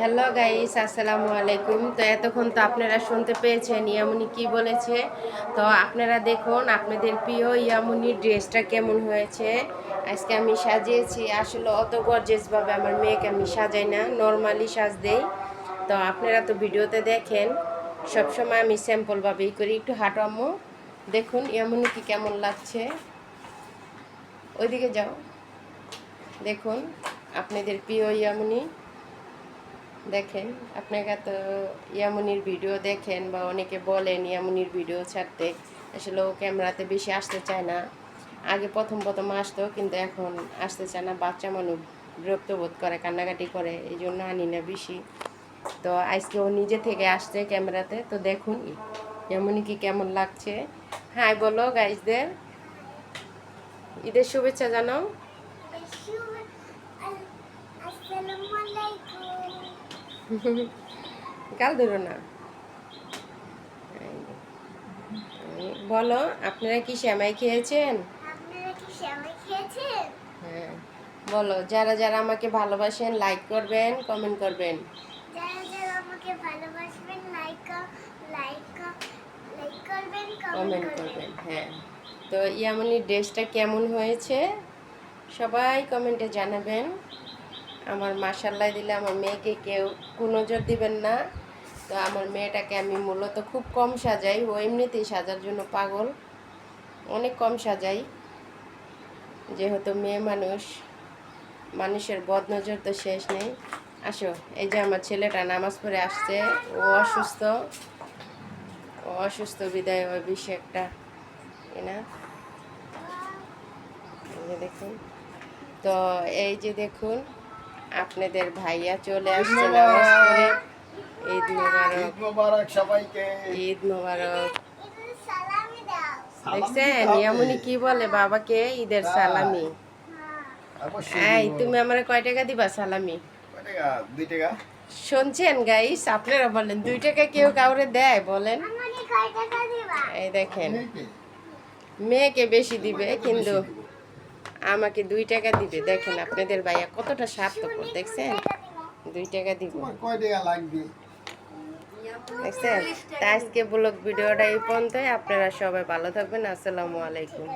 Hello guys, আসসালামু আলাইকুম। তো এতক্ষণ তো আপনারা শুনতে পেয়েছেন ইয়ামুনি কি বলেছে। তো আপনারা দেখুন, আপনাদের প্রিয় ইয়ামুনির ড্রেসটা কেমন হয়েছে। আজকে আমি সাজিয়েছি, আসলে অত গর্জেসভাবে আমার মেয়েকে আমি সাজাই না নর্মালি সাজ দেই তো আপনারা তো ভিডিওতে দেখেন, সবসময় আমি স্যাম্পলভাবেই করি। একটু হাঁটো দেখুন ইয়ামুনি কি কেমন লাগছে। ওইদিকে যাও, দেখুন, আপনাদের প্রিয় ইয়ামুনি। দেখেন আপনারা তো ইয়ামুনির ভিডিও দেখেন বা অনেকে বলেন ইয়ামুনির ভিডিও ছাড়তে, আসলে ও ক্যামেরাতে বেশি আসতে চায় না। আগে প্রথম প্রথম আসতো, কিন্তু এখন আসতে চায় না, বাচ্চা মানুষ বিরক্ত বোধ করে, কান্নাকাটি করে, এই জন্য আনি না বেশি। তো আজকে ও নিজে থেকে আসছে ক্যামেরাতে, তো দেখুন, ইয়ামুনি কি কেমন লাগছে? হাই বলো গাইজদের ঈদের শুভেচ্ছা জানাও। কাল ধরো না। বলো আপনারা কি শ্যামাই খেয়েছেন? হ্যাঁ বলো যারা যারা আমাকে ভালোবাসেন লাইক করবেন কমেন্ট করবেন। কমেন্ট করবেন হ্যাঁ। তো ইয়ামনির ড্রেসটা কেমন হয়েছে? সবাই কমেন্টে জানাবেন। আমার মাসাল্লাহ দিলে আমার মেয়েকে কেউ কোনো কুনজর দিবেন না। তো আমার মেয়েটাকে আমি মূলত খুব কম সাজাই। ও এমনিতেই সাজার জন্য পাগল। অনেক কম সাজাই। যেহেতু মেয়ে মানুষ, মানুষের বদনজর তো শেষ নেই। আসো, এই যে আমার ছেলেটা নামাজ পড়ে আসছে, ও অসুস্থ। ও অসুস্থ বিদায় ওই বেশি একটা না দেখুন। তো এই যে দেখুন আপনাদের ভাইয়া চলে আসছে নামাজ পড়ে ঈদ মোবারক। মোবারক সবাইকে। ঈদ মোবারক। দেখছেন ইয়ামুনি কি বলে বাবাকে? ঈদের সালামি। অবশ্যই। এই তুমি আমার কয় টাকা দিবা সালামি? কয় টাকা? দুই টাকা। শুনছেন গাইস আপনারা বলেন দুই টাকা কেউ কাউরে দেয়? বলেন। এই দেখেন। মেয়েকে। বেশি দিবে কিন্তু আমাকে দুই টাকা দিবে। দেখেন আপনাদের ভাইয়া কতটা স্বার্থপর দেখছেন? দুই টাকা দিব। দেখছেন? তা আজকে ব্লগ ভিডিওটা এই পর্যন্তই। আপনারা সবাই ভালো থাকবেন। আসসালামু আলাইকুম।